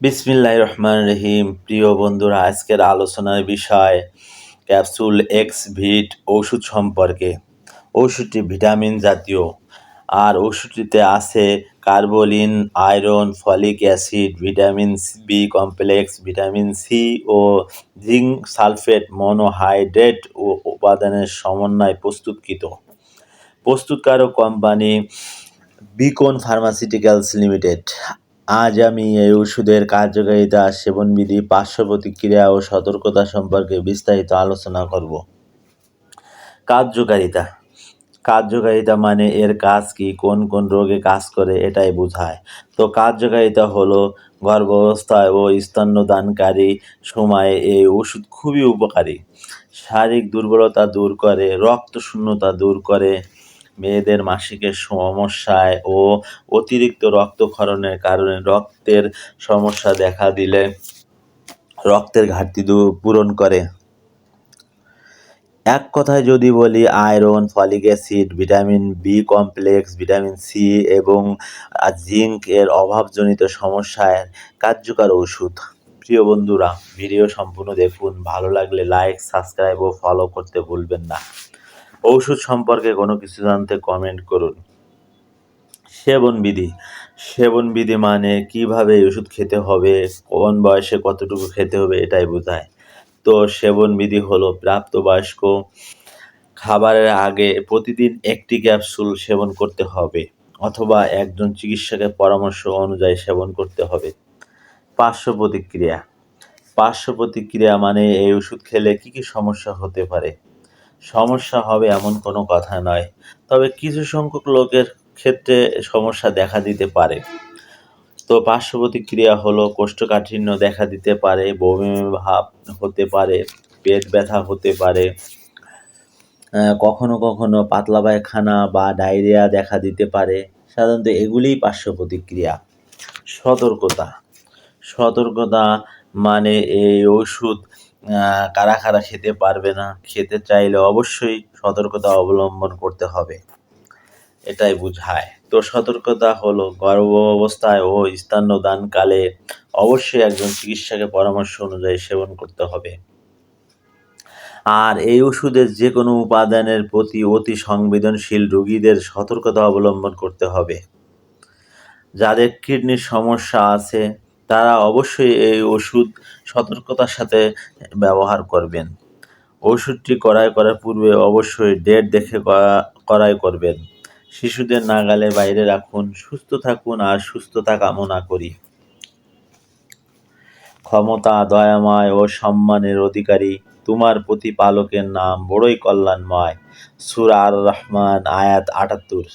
বিসমিল্লাহ রহমান রহিম। প্রিয় বন্ধুরা, আজকের আলোচনার বিষয় ক্যাপসুল এক্স ভিট ওষুধ সম্পর্কে। ওষুধটি ভিটামিন জাতীয়। আর ওষুধটিতে আছে কার্বোলিন, iron, folic acid, vitamin B complex, vitamin C ও জিঙ্ক সালফেট মনোহাইড্রেট ও উপাদানের সমন্বয়ে প্রস্তুতকৃত। প্রস্তুতকারক কোম্পানি বিকন ফার্মাসিউটিক্যালস লিমিটেড। আজ আমি এই ওষুধের কার্যকারিতা, সেবনবিধি পার্শ্ব প্রতিক্রিয়া ও সতর্কতা সম্পর্কে বিস্তারিত আলোচনা করব। কার্যকারিতা। কার্যকারিতা মানে এর কাজ কি, কোন কোন রোগে কাজ করে এটাই বোঝায়। তো কার্যকারিতা হলো গর্ভাবস্থায় ও স্তন্যদানকারী সময়ে এই ওষুধ খুবই উপকারী। শারীরিক দুর্বলতা দূর করে রক্ত শূন্যতা দূর করে মেয়েদের মাসিকের সমস্যায় ও অতিরিক্ত রক্তক্ষরণের কারণে রক্তের সমস্যা দেখা দিলে রক্তের ঘাটতি পূরণ করে। এক কথায় যদি বলি, iron, folic acid, vitamin B complex, vitamin C এবং জিঙ্ক এর অভাবজনিত সমস্যায় কার্যকর ওষুধ। প্রিয় বন্ধুরা, ভিডিও সম্পূর্ণ দেখুন। ভালো লাগলে লাইক, সাবস্ক্রাইব ও ফলো করতে ভুলবেন না। ঔষধ সম্পর্কে কোনো কিছু জানতে কমেন্ট করুন। সেবনবিধি। সেবনবিধি মানে কীভাবে ওষুধ খেতে হবে, কোন বয়সে কতটুকু খেতে হবে এটাই বোঝায়। তো সেবনবিধি হলো প্রাপ্তবয়স্ক খাবারের আগে প্রতিদিন একটি ক্যাপসুল সেবন করতে হবে অথবা একজন চিকিৎসকের পরামর্শ অনুযায়ী সেবন করতে হবে। পার্শ্ব প্রতিক্রিয়া। পার্শ্ব প্রতিক্রিয়া মানে এই ওষুধ খেলে কী কী সমস্যা হতে পারে? সমস্যা হবে এমন কোনো কথা নয়। তবে কিছু সংখ্যক লোকের ক্ষেত্রে সমস্যা দেখা দিতে পারে। তো পার্শ্ব প্রতিক্রিয়া হলো কোষ্ঠকাঠিন্য দেখা দিতে পারে, বমি ভাব হতে পারে, পেট ব্যথা হতে পারে। কখনো কখনো পাতলা পায়খানা বা ডায়রিয়া দেখা দিতে পারে। সাধারণত এগুলিই পার্শ্ব প্রতিক্রিয়া সতর্কতা। সতর্কতা মানে এই ওষুধ কারা কারা খেতে পারবে না, খেতে চাইলে অবশ্যই সতর্কতা অবলম্বন করতে হবে। এটাই বোঝায়। তো সতর্কতা হলো গর্ভ অবস্থায় ও স্তন্যদানকালে অবশ্যই একজন চিকিৎসকের পরামর্শ অনুযায়ী সেবন করতে হবে। আর এই ওষুধের যে কোনো উপাদানের প্রতি অতি সংবেদনশীল রোগীদের সতর্কতা অবলম্বন করতে হবে। যাদের কিডনির সমস্যা আছে তারা অবশ্যই এই ওষুধ সতর্কতার সাথে ব্যবহার করবেন। ওষুধটি করাই করার পূর্বে অবশ্যই ডেট দেখে করাই করবেন। শিশুদের নাগালে বাইরে রাখুন, সুস্থ থাকুন আর সুস্থতা কামনা করি। ক্ষমতা, দয়াময় ও সম্মানের অধিকারী, তোমার প্রতিপালকের নাম বড়ই কল্যাণময়। সুরা আর রহমান আয়াত আটাত্তর।